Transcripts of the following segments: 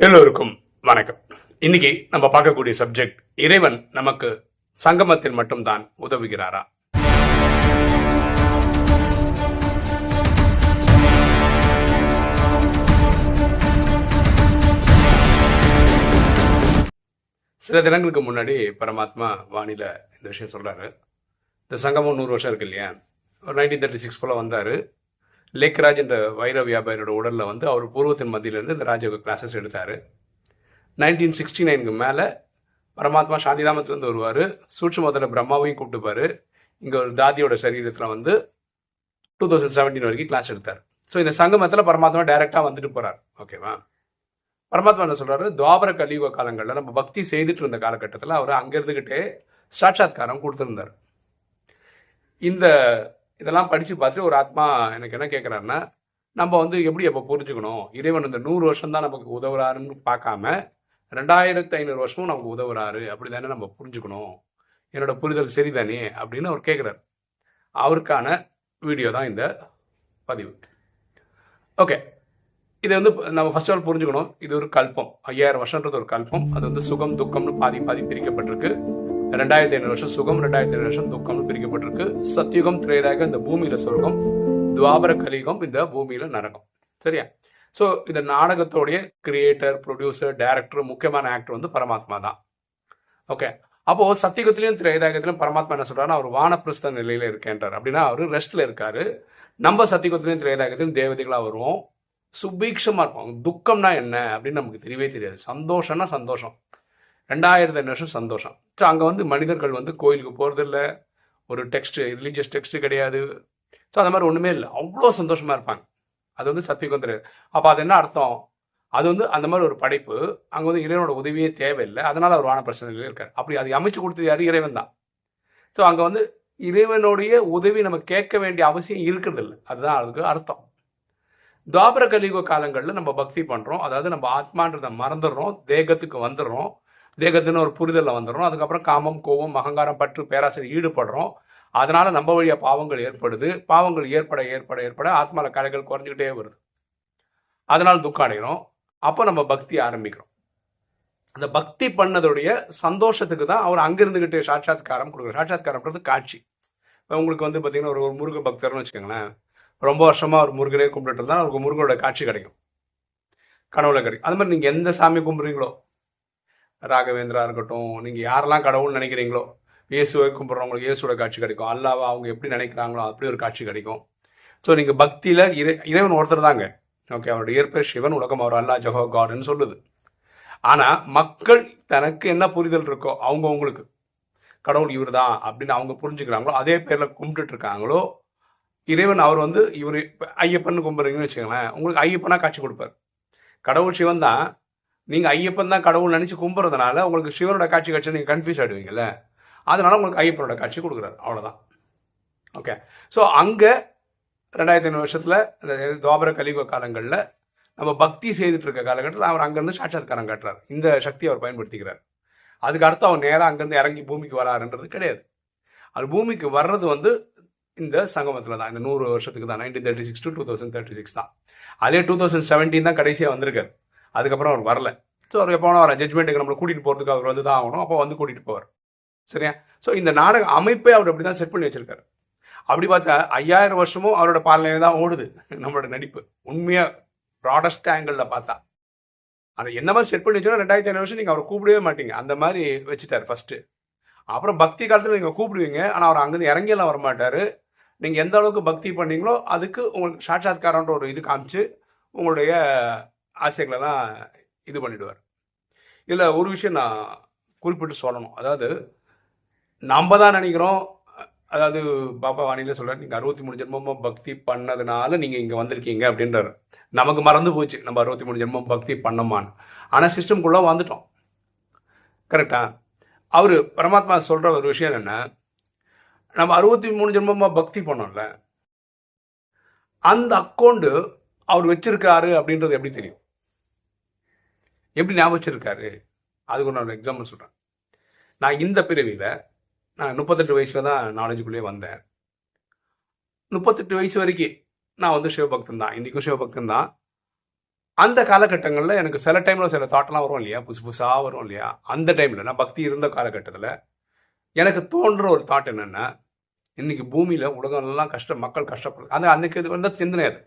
எல்லோருக்கும் வணக்கம். இன்னைக்கு நம்ம பார்க்கக்கூடிய சப்ஜெக்ட் இறைவன் நமக்கு சங்கமத்தில் மட்டும்தான் உதவுகிறாரா? சில தினங்களுக்கு முன்னாடி பரமாத்மா வானில இந்த விஷயம் சொல்றாரு. இந்த சங்கமம் நூறு வருஷம் இருக்கு இல்லையா? ஒரு நைன்டீன் தேர்ட்டி சிக்ஸ் போல வந்தாரு. லேக்ராஜ் என்ற வைர வியாபாரியோட உடலில் வந்து அவர் பூர்வத்தின் மத்தியிலிருந்து இந்த ராஜயோக கிளாஸஸ் எடுத்தார். நைன்டீன் சிக்ஸ்டி நைனுக்கு மேலே பரமாத்மா சாந்திதாமத்துலேருந்து வருவார். சூட்சமத்தில் பிரம்மாவையும் கூப்பிட்டுப்பாரு. இங்கே ஒரு தாதியோட சரீரத்தில் வந்து டூ தௌசண்ட் செவன்டீன் வரைக்கும் கிளாஸ் எடுத்தார். ஸோ இந்த சங்கமத்தில் பரமாத்மா டைரெக்டாக வந்துட்டு போகிறார் ஓகேவா பரமாத்மா என்ன சொல்கிறாரு துவாபர கலியுக காலங்களில் நம்ம பக்தி செய்துட்டு இருந்த காலகட்டத்தில் அவர் அங்கே இருந்துக்கிட்டே சாட்சாத்காரம் கொடுத்துருந்தார். இந்த இதெல்லாம் படித்து பார்த்து ஒரு ஆத்மா எனக்கு என்ன கேட்குறாருன்னா நம்ம வந்து எப்படி அப்போ புரிஞ்சுக்கணும்? இறைவன் இந்த நூறு வருஷம் தான் நமக்கு உதவுறாருன்னு பார்க்காம ரெண்டாயிரத்து ஐநூறு வருஷமும் நமக்கு உதவுறாரு அப்படி தானே நம்ம புரிஞ்சுக்கணும்? என்னோட புரிதல் சரிதானே? அப்படின்னு அவர் கேட்குறாரு அவருக்கான வீடியோ தான் இந்த பதிவு. ஓகே. இது வந்து நம்ம ஃபர்ஸ்ட் ஆல் புரிஞ்சுக்கணும். இது ஒரு கல்பம். ஐயாயிரம் வருஷன்றது ஒரு கல்பம். அது வந்து சுகம் துக்கம்னு பாதி பாதி பிரிக்கப்பட்டிருக்கு. ரெண்டாயிரத்தி ஐநூறு வருஷம் சுகம் ரெண்டாயிரத்தி ஐநூறு வருஷம் துக்கம்னு பிரிக்கப்பட்டிருக்கு. சத்தியுகம் திரேதாக இந்த பூமியில சொர்க்கம் துவாபர கலியுகம் இந்த பூமியில நரகம். சரியா? ஸோ இந்த நாடகத்தோடைய கிரியேட்டர் ப்ரொடியூசர் டைரக்டர் முக்கியமான ஆக்டர் வந்து பரமாத்மா தான். ஓகே அப்போ சத்தியுகத்திலையும் திரேதாயகத்திலும் பரமாத்மா என்ன சொல்றாருன்னா அவர் வானப்பிரஸ்த நிலையில இருக்கின்றார். அப்படின்னா அவர் ரெஸ்ட்ல இருக்காரு. நம்ம சத்தியுகத்திலையும் திரேதாயகத்திலும் தேவதைகளா வருவோம். சுபீக்ஷமா இருப்போம். துக்கம்னா என்ன? அப்படின்னு நமக்கு தெரியவே தெரியாது. சந்தோஷம்னா சந்தோஷம். ரெண்டாயிரத்தி ஐநூறு வருஷம் சந்தோஷம். ஸோ அங்கே வந்து மனிதர்கள் வந்து கோயிலுக்கு போகிறதில்ல ஒரு டெக்ஸ்ட் ரிலீஜியஸ் டெக்ஸ்ட் கிடையாது. ஸோ அந்த மாதிரி ஒன்றுமே இல்லை. அவ்வளோ சந்தோஷமாக இருப்பாங்க. அது வந்து சத்தியம் தெரியாது. அப்போ அது என்ன அர்த்தம்? அது வந்து அந்த மாதிரி ஒரு படைப்பு அங்கே வந்து இறைவனோட உதவியே தேவையில்லை. அதனால் அவர் வான பிரச்சனைகள் இருக்கார். அப்படி அதை அமைச்சு கொடுத்தது யார்? இறைவன் தான். ஸோ அங்கே வந்து இறைவனுடைய உதவி நம்ம கேட்க வேண்டிய அவசியம் இருக்கிறது இல்லை அதுதான் அதுக்கு அர்த்தம். துவாபர கலியுக காலங்களில் நம்ம பக்தி பண்ணுறோம் அதாவது நம்ம ஆத்மான்றதை மறந்துடுறோம். தேகத்துக்கு வந்துடுறோம். தேகத்துன்னு ஒரு புரிதலில் வந்துடும் அதுக்கப்புறம் காமம் கோவம் அகங்காரம் பற்று பேராசிரியர் ஈடுபடுறோம். அதனால நம்ம வழியாக பாவங்கள் ஏற்படுது. பாவங்கள் ஏற்பட ஏற்பட ஏற்பட ஆத்மால கலைகள் குறைஞ்சிக்கிட்டே வருது. அதனால துக்கம் அடைகிறோம் அப்போ நம்ம பக்தி ஆரம்பிக்கிறோம். அந்த பக்தி பண்ணதுடைய சந்தோஷத்துக்கு தான் அவர் அங்கிருந்துகிட்டு சாட்சாத்காரம் கொடுக்குறார். சாட்சாத்காரம்ன்றது காட்சி. இப்போ உங்களுக்கு வந்து பார்த்தீங்கன்னா ஒரு ஒரு முருக பக்தர்னு வச்சுக்கோங்களேன். ரொம்ப வருஷமாக ஒரு முருகனே கும்பிட்டு இருந்தால் அவருக்கு முருகனோட காட்சி கிடைக்கும். கனவுல கிடைக்கும். அது மாதிரி நீங்கள் எந்த சாமி கும்பிட்றீங்களோ ராகவேந்திரா இருக்கட்டும் நீங்கள் யாரெல்லாம் கடவுள்னு நினைக்கிறீங்களோ இயேசுவை கும்பிட்றவங்களுக்கு இயேசுவோட காட்சி கிடைக்கும். அல்லாவை அவங்க எப்படி நினைக்கிறாங்களோ அப்படி ஒரு காட்சி கிடைக்கும். ஸோ நீங்கள் பக்தியில் இறை இறைவன் ஒருத்தர் தாங்க. ஓகே அவருடைய இயற்பெயர் சிவன் உலகம் அவர் அல்லா ஜஹோ காட்னு சொல்லுது. ஆனால் மக்கள் தனக்கு என்ன புரிதல் இருக்கோ அவங்க அவங்களுக்கு கடவுள் இவர் தான் அப்படின்னு அவங்க புரிஞ்சுக்கிறாங்களோ அதே பேரில் கும்பிட்டுட்டு இருக்காங்களோ இறைவன் அவர் வந்து இவர் ஐயப்பன் கும்பிட்றீங்கன்னு வச்சுக்கோங்களேன் உங்களுக்கு ஐயப்பனா காட்சி கொடுப்பார். கடவுள் சிவன் தான் நீங்க ஐயப்பன் தான் கடவுள் நினைச்சு கும்பிட்றதுனால உங்களுக்கு சிவனோட காட்சி காட்சி நீங்க கன்ஃபியூஸ் ஆயிடுவீங்கல்ல? அதனால உங்களுக்கு ஐயப்பனோட காட்சி கொடுக்குறாரு. அவ்வளவுதான். ஓகே ஸோ அங்க ரெண்டாயிரத்தி ஐநூறு வருஷத்துல இந்த துவாபர கலிப காலங்களில் நம்ம பக்தி செய்துட்டு இருக்க காலகட்டத்தில் அவர் அங்கேருந்து சாட்சாத்காரம் காட்டுறார். இந்த சக்தியை அவர் பயன்படுத்திக்கிறார். அதுக்கு அர்த்தம் அவர் நேராக அங்கேருந்து இறங்கி பூமிக்கு வராருன்றது கிடையாது. அது பூமிக்கு வர்றது வந்து இந்த சங்கமத்தில் தான். இந்த நூறு வருஷத்துக்கு தான். Nineteen thirty six to two thousand thirty six தான். அதே டூ தௌசண்ட் செவன்டீன் தான் கடைசியாக வந்திருக்காரு. அதுக்கப்புறம் அவர் வரல. ஸோ அவர் எப்போ வர ஜட்மெண்ட்டுக்கு நம்மளை கூட்டிகிட்டு போகிறதுக்கு அவர் வந்து தான் ஆகணும். அப்போ வந்து கூட்டிகிட்டு போவார். சரியா? ஸோ இந்த நாடக அமைப்பே அவர் அப்படி தான் செட் பண்ணி வச்சிருக்காரு. அப்படி பார்த்தா ஐயாயிரம் வருஷமும் அவரோட பாலனை தான் ஓடுது. நம்மளோட நடிப்பு. உண்மையாக ப்ராடஸ்ட் ஆங்கிளில் பார்த்தா. அதை என்ன மாதிரி செட் பண்ணி வச்சோன்னா ரெண்டாயிரத்தி ஐநூறு வருஷம் நீங்கள் அவரை கூப்பிடவே மாட்டீங்க. அந்த மாதிரி வச்சுட்டார் ஃபர்ஸ்ட்டு அப்புறம் பக்தி காலத்தில் நீங்கள் கூப்பிடுவீங்க. ஆனால் அவர் அங்கேருந்து இறங்கியெல்லாம் வர மாட்டார் நீங்கள் எந்த அளவுக்கு பக்தி பண்ணீங்களோ அதுக்கு உங்களுக்கு சாட்சாத்காரன்ற ஒரு இது காமிச்சு உங்களுடைய ஆசைகளெல்லாம் இது பண்ணிடுவார். இதில் ஒரு விஷயம் நான் குறிப்பிட்டு சொல்லணும். அதாவது நம்ம தான் நினைக்கிறோம் அதாவது பாப்பா வாணியில் சொல்கிறார் நீங்கள் அறுபத்தி மூணு ஜென்மமும் பக்தி பண்ணதுனால நீங்கள் இங்கே வந்திருக்கீங்க அப்படின்றாரு. நமக்கு மறந்து போச்சு நம்ம அறுபத்தி மூணு ஜென்மம் பக்தி பண்ணமான்னு. ஆனால் சிஸ்டம்குள்ளே வந்துட்டோம். கரெக்டா? அவர் பரமாத்மா சொல்கிற ஒரு விஷயம் என்ன? நம்ம அறுபத்தி மூணு ஜென்மமாக பக்தி பண்ணோம்ல அந்த அக்கௌண்ட்டு அவர் வச்சிருக்காரு அப்படின்றது எப்படி தெரியும்? எப்படி ஞாபகம் வச்சிருக்காரு அதுக்கு நான் ஒரு எக்ஸாம்பிள் சொல்கிறேன் நான் இந்த பிறவியில் நான் முப்பத்தெட்டு வயசில் தான் நாலேஜுக்குள்ளேயே வந்தேன். முப்பத்தெட்டு வயசு வரைக்கும் நான் வந்து சிவபக்தன் தான். இன்றைக்கும் சிவபக்தன் தான். அந்த காலகட்டங்களில் எனக்கு சில டைமில் சில தாட்டெல்லாம் வரும் இல்லையா? புதுசு புதுசாக வரும் இல்லையா? அந்த டைமில் நான் பக்தி இருந்த காலகட்டத்தில் எனக்கு தோன்ற ஒரு தாட் என்னென்னா இன்னைக்கு பூமியில் உலகம் எல்லாம் கஷ்டம் மக்கள் கஷ்டப்படுது அந்த அன்னைக்கு இது வந்து சிந்தனை அது.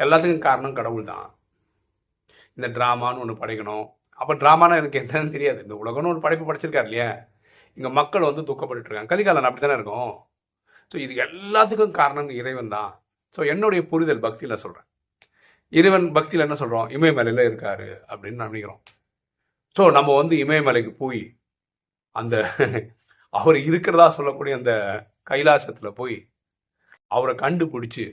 எல்லாத்துக்கும் காரணம் கடவுள் தான் இந்த ட்ராமான்னு ஒன்று படைக்கணும். அப்போ ட்ராமானா எனக்கு என்னன்னு தெரியாது. இந்த உலகம்னு ஒரு படைப்பு படைச்சிருக்காரு இல்லையா? இங்கே மக்கள் வந்து துக்கப்பட்டு இருக்காங்க. கலிகாலம் அப்படி தானே இருக்கும்? ஸோ இது எல்லாத்துக்கும் காரணம் இறைவன் தான். ஸோ என்னுடைய புரிதல் பக்தியில் சொல்கிறேன் இறைவன் பக்தியில் என்ன சொல்கிறோம் இமயமலையில் இருக்கார் அப்படின்னு நினைக்கிறோம். ஸோ நம்ம வந்து இமயமலைக்கு போய் அந்த அவர் இருக்கிறதா சொல்லக்கூடிய அந்த கைலாசத்தில் போய் அவரை கண்டுபிடிச்சி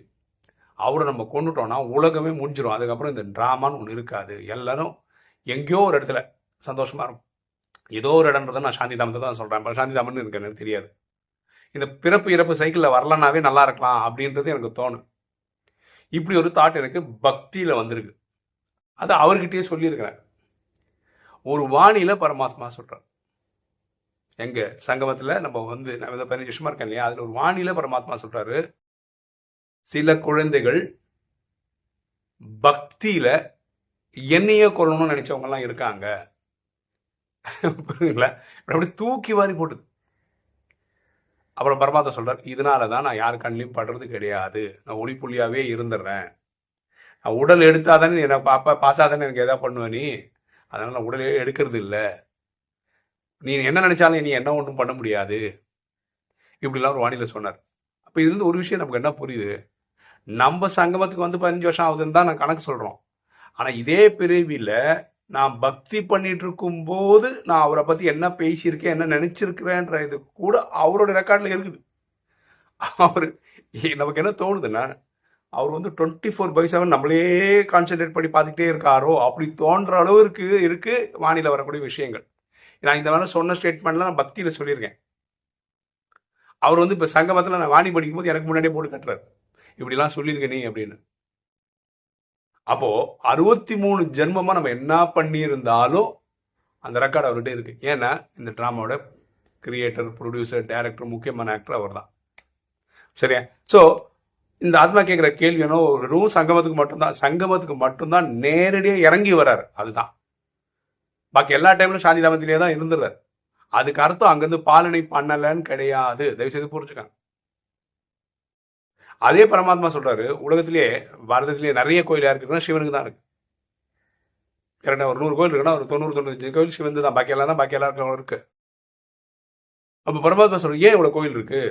அவரை நம்ம கொண்டுட்டோம்னா உலகமே முடிஞ்சிடும் அதுக்கப்புறம் இந்த ட்ராமான்னு ஒன்று இருக்காது. எல்லாரும் எங்கேயோ ஒரு இடத்துல சந்தோஷமாக இருக்கும். ஏதோ ஒரு இடம்ன்றதை நான் சாந்தி தாமத்தை தான் சொல்கிறேன் சாந்தி தாமன் எனக்கு எனக்கு தெரியாது. இந்த பிறப்பு இறப்பு சைக்கிளில் வரலனாவே நல்லா இருக்கலாம் அப்படின்றது எனக்கு தோணும். இப்படி ஒரு தாட் எனக்கு பக்தியில் வந்திருக்கு. அது அவர்கிட்டயே சொல்லியிருக்கிறேன். ஒரு வாணியில் பரமாத்மா சொல்கிறார் எங்கள் சங்கமத்தில் நம்ம வந்து நான் பதினஞ்சு வருஷமாக இருக்கேன் இல்லையா? அதில் ஒரு வாணியில் பரமாத்மா சொல்கிறாரு சில குழந்தைகள் பக்தியில என்னையே கொள்ளணும்னு நினைச்சவங்க எல்லாம் இருக்காங்க. புரியுதுங்களா? அப்படி தூக்கி வாரி போட்டுது அப்புறம் பரமாத்த சொல்றார் இதனால தான் நான் யார் கண்ணிலையும் படுறது கிடையாது. நான் ஒளி புள்ளியாவே இருந்துடுறேன் நான் உடல் எடுத்தாதானே தானே என்னை பாப்பா பார்த்தாதானே எனக்கு எதாவது பண்ணுவ நீ? அதனால நான் உடலே எடுக்கிறது இல்லை. நீ என்ன நினைச்சாலும் நீ என்ன ஒன்றும் பண்ண முடியாது. இப்படிலாம் ஒரு வானிலை சொன்னார். அப்போ இதுலேருந்து ஒரு விஷயம் நமக்கு என்ன புரியுது? நம்ம சங்கமத்துக்கு வந்து பதினஞ்சு வருஷம் ஆகுதுன்னு தான் நான் கணக்கு சொல்கிறோம் ஆனால் இதே பிரிவில் நான் பக்தி பண்ணிட்டு இருக்கும்போது நான் அவரை பற்றி என்ன பேசியிருக்கேன் என்ன நினச்சிருக்கிறேன்ற இது கூட அவரோட ரெக்கார்டில் இருக்குது. அவர் நமக்கு என்ன தோணுதுன்னா அவர் வந்து டுவெண்ட்டி ஃபோர் பை செவன் நம்மளே கான்சென்ட்ரேட் பண்ணி பார்த்துக்கிட்டே இருக்காரோ அப்படி தோன்ற அளவுக்கு இருக்குது வானிலை வரக்கூடிய விஷயங்கள். நான் இந்த மாதிரி சொன்ன ஸ்டேட்மெண்ட்லாம் நான் பக்தியில் சொல்லியிருக்கேன். அவர் வந்து இப்போ சங்கமத்தில் நான் வாணி படிக்கும்போது எனக்கு முன்னாடியே போட்டு கட்டுறாரு. இப்படிலாம் சொல்லியிருக்க நீ அப்படின்னு. அப்போ அறுபத்தி மூணு ஜென்மமா நம்ம என்ன பண்ணியிருந்தாலும் அந்த ரெக்கார்டு அவர்கிட்ட இருக்கு. ஏன்னா இந்த ட்ராமாவோட கிரியேட்டர் ப்ரொடியூசர் டைரக்டர் முக்கியமான ஆக்டர் அவர் தான் சரியா? ஸோ இந்த ஆத்மா கேட்குற கேள்வி என்ன வெறும் சங்கமத்துக்கு மட்டும்தான் சங்கமத்துக்கு மட்டும்தான் நேரடியாக இறங்கி வர்றாரு. அதுதான். பாக்கி எல்லா டைம்லும் சாந்தி தாமத்திலே தான் இருந்துடுறாரு அதுக்கு அர்த்தம் அங்கிருந்து பாலனை பண்ணலன்னு கிடையாது. தயவு செய்து புரிஞ்சுக்காங்க. அதே பரமாத்மா சொல்றாரு உலகத்திலேயே பாரதத்திலேயே நிறைய கோயில் யாருக்கு இருக்குன்னா சிவனுக்கு தான் இருக்கு. கரெக்டாக ஒரு நூறு கோயில் இருக்குன்னா ஒரு தொண்ணூறு தொண்ணூத்தஞ்சு கோயில் சிவன் தான். பாக்கி எல்லாம் தான் பாக்கி எல்லாருக்கும் இருக்கு. அப்போ பரமாத்மா சொல்ற ஏன் இவ்வளோ கோயில் இருக்கு?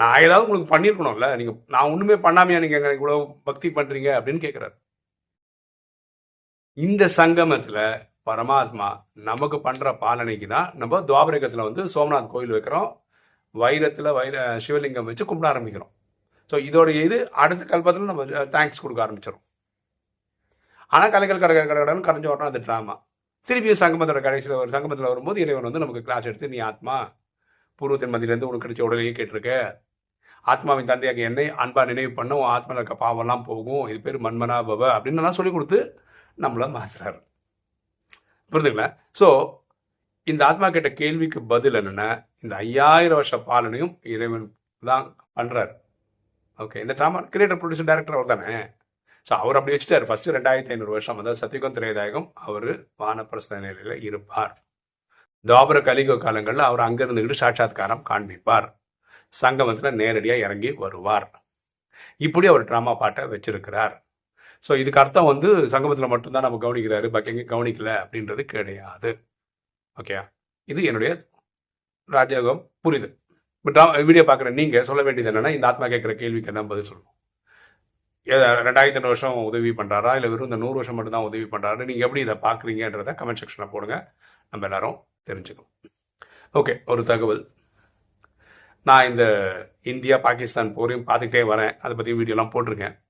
நான் ஏதாவது உங்களுக்கு பண்ணியிருக்கணும்ல. நீங்க நான் ஒண்ணுமே பண்ணாமையா நீங்க எனக்கு இவ்வளவு பக்தி பண்றீங்க அப்படின்னு கேட்கிறாரு இந்த சங்கமத்துல பரமாத்மா நமக்கு பண்ற பாலனைக்கு தான் நம்ம துவாபரகத்துல வந்து சோமநாத் கோயில் வைக்கிறோம். வைரத்துல வைர சிவலிங்கம் வச்சு கும்பிட ஆரம்பிக்கிறோம். ஸோ இதோடைய இது அடுத்த கல்பத்தில் நம்ம தேங்க்ஸ் கொடுக்க ஆரம்பிச்சிடும் ஆனால் கலைகள் கடை கடைன்னு கரைஞ்ச வரணும் அது ட்ராமா திருப்பியும் சங்கமத்தோட கடைசியில் ஒரு சங்கமத்தில் வரும்போது இறைவன் வந்து நமக்கு கிளாஸ் எடுத்து நீ ஆத்மா பூர்வத்தின் மதியிலேருந்து உனக்கு கிடைச்ச உடலையே கேட்டிருக்க. ஆத்மாவின் தந்தையாக என்னை அன்பா நினைவு பண்ண உன் ஆத்மாவில் இருக்க பாவம்லாம் போகும். இது பேர் மண்மனா பவ. அப்படின்னு சொல்லி கொடுத்து நம்மள மாசுறார் புரிதுங்களா ஸோ இந்த ஆத்மா கேட்ட கேள்விக்கு பதில் என்னென்னா இந்த ஐயாயிரம் வருஷ பாலனையும் இறைவன் தான் பண்ணுறாரு ஓகே இந்த ட்ராமா கிரியேட்டர் ப்ரொடியூசர் டேரக்டர் அவர் தானே ஸோ அவர் அப்படி வச்சுட்டார். ஃபர்ஸ்ட் ரெண்டாயிரத்தி ஐநூறு வருஷம் அதாவது சத்தியகம் திரையதாயகம் அவர் வானப்பிரஸ்த நிலையில இருப்பார். துவாபர கலிக காலங்களில் அவர் அங்க இருந்துக்கிட்டு சாட்சாத்காரம் காண்பிப்பார். சங்கமத்தில் நேரடியாக இறங்கி வருவார். இப்படி அவர் ட்ராமா பாட்டை வச்சிருக்கிறார். ஸோ இதுக்கு அர்த்தம் வந்து சங்கமத்தில் மட்டும்தான் நம்ம கவனிக்கிறாரு பாக்கி எங்கே கவனிக்கல அப்படின்றது கிடையாது. ஓகே இது என்னுடைய ராஜயோகம். புரியுது. பட் வீடியோ பார்க்குற நீங்கள் சொல்ல வேண்டியது என்னென்னா இந்த ஆத்மா கேட்குற கேள்விக்கு என்ன பதில் சொல்லணும் ரெண்டாயிரத்தி ரெண்டு வருஷம் உதவி பண்ணுறாரா இல்லை வெறும் இந்த நூறு வருஷம் மட்டும் தான் உதவி பண்ணுறாரு நீங்கள் எப்படி இதை பார்க்குறீங்கன்றத கமெண்ட் செக்ஷனில் போடுங்க. நம்ம எல்லாரும் தெரிஞ்சுக்கணும். ஓகே ஒரு தகவல். நான் இந்த இந்தியா பாகிஸ்தான் போரையும் பார்த்துக்கிட்டே வரேன். அதை பற்றி வீடியோலாம் போட்டிருக்கேன்.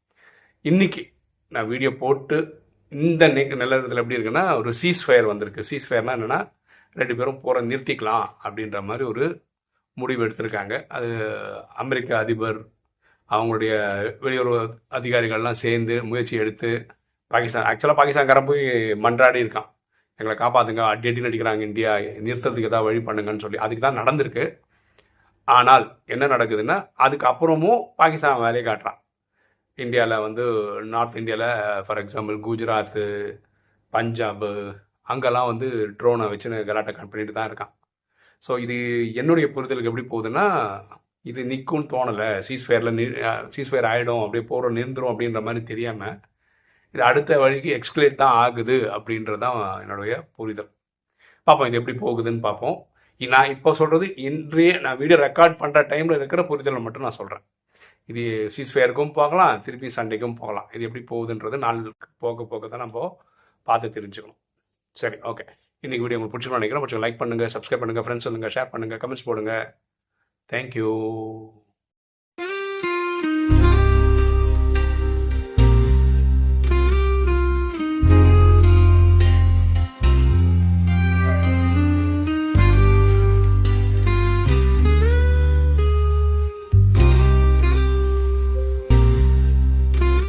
இன்னைக்கு நான் வீடியோ போட்டு இந்த நெ- நிலவரத்தில் எப்படி இருக்குன்னா ஒரு சீஸ் ஃபயர் வந்திருக்கு. சீஸ் ஃபயர்னால் என்னென்னா ரெண்டு பேரும் போகிற நிறுத்திக்கலாம் அப்படின்ற மாதிரி ஒரு முடிவு எடுத்திருக்காங்க. அது அமெரிக்க அதிபர் அவங்களுடைய வெளியுறவு அதிகாரிகள்லாம் சேர்ந்து முயற்சி எடுத்து பாகிஸ்தான் ஆக்சுவலாக பாகிஸ்தான்காரன் போய் மன்றாடி இருக்கான். எங்களை காப்பாற்றுங்க அடி அடி நடிக்கிறாங்க இந்தியா நிறுத்தத்துக்கு ஏதாவது வழி பண்ணுங்கன்னு சொல்லி. அதுக்கு தான் நடந்திருக்கு. ஆனால் என்ன நடக்குதுன்னா அதுக்கு அப்புறமும் பாகிஸ்தான் வேலையை காட்டுறான். இந்தியாவில் வந்து நார்த் இந்தியாவில் ஃபார் எக்ஸாம்பிள் குஜராத்து பஞ்சாபு அங்கெல்லாம் வந்து ட்ரோனை வச்சு கலாட்டை பண்ணிட்டு தான் இருக்கான். ஸோ இது என்னுடைய புரிதலுக்கு எப்படி போகுதுன்னா இது நிற்கும்னு தோணலை. சீஸ்ஃபயரில் நி சீஸ்ஃபயர் ஆகிடும் அப்படியே போகிற நின்றுடும் அப்படின்ற மாதிரி தெரியாமல் இது அடுத்த வழிக்கு எக்ஸ்கலேட் தான் ஆகுது அப்படின்றது தான் என்னுடைய புரிதல். பார்ப்போம் இது எப்படி போகுதுன்னு பார்ப்போம். நான் இப்போ சொல்கிறது இன்றைய நான் வீடியோ ரெக்கார்ட் பண்ணுற டைமில் இருக்கிற புரிதலை மட்டும் நான் சொல்கிறேன் இது சீஸ்ஃபயருக்கும் போகலாம் திருப்பி சண்டைக்கும் போகலாம். இது எப்படி போகுதுன்றது நாள் போக போக தான் நம்ம பார்த்து தெரிஞ்சுக்கணும். சரி ஓகே இன்னைக்கு வீடியோ உங்களுக்கு பிடிச்சிருக்கோம் நினைக்கிறேன். கொஞ்சம் லைக் பண்ணுங்கள் சப்ஸ்கிரைப் பண்ணுங்கள் ஃப்ரெண்ட்ஸ் சொல்லுங்கள் ஷேர் பண்ணுங்கள் கமெண்ட்ஸ் போடுங்க. தேங்க்யூ